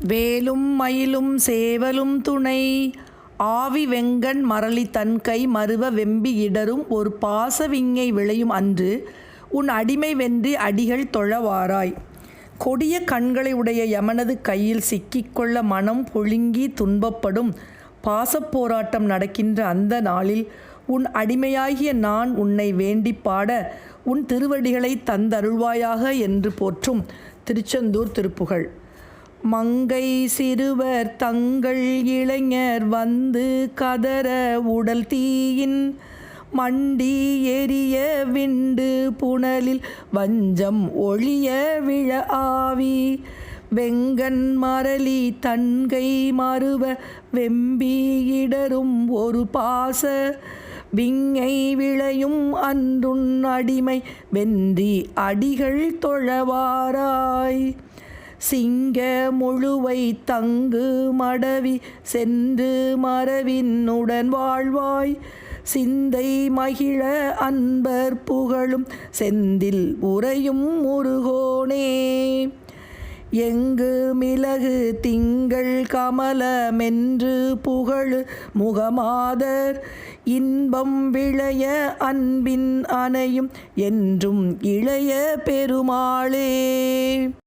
வேலும் மயிலும் சேவலும் துணை. ஆவி வெங்கண் மரளி தன்கை மருவ வெம்பி இடரும் ஒரு பாசவிங்கை விளையும் அன்று உன் அடிமை வென்றி அடிகள் தொழவாராய் கொடிய கண்களை உடைய யமனது கையில் சிக்கிக்கொள்ள மனம் பொழுங்கி துன்பப்படும் பாசப்போராட்டம் நடக்கின்ற அந்த நாளில் உன் அடிமையாகிய நான் உன்னை வேண்டிப் பாட உன் திருவடிகளை தந்தருள்வாயாக என்று போற்றும் திருச்செந்தூர் திருப்புகழ். மங்கை சிறுவர் தங்கள் இளைஞர் வந்து கதற உடல் தீயின் மண்டி எரிய விண்டு புனலில் வஞ்சம் ஒளிய விழ ஆவி. வெங்கண் மரளி தன்கை மறுவ வெம்பி இடரும் ஒரு பாச. விங்கை விளையும் அன்றுன் அடிமை வென்றி அடிகள் தொழவாராய் சிங்க முழுவை தங்கு மடவி சென்று மரவினுடன் வாழ்வாய். சிந்தை மகிழ அன்பர் புகழும் செந்தில் உறையும் முருகோனே. எங்கு மிளகு திங்கள் கமலமென்று புகழு முகமாதர். இன்பம் விளைய அன்பின் அணையும் என்றும் இளைய பெருமாளே.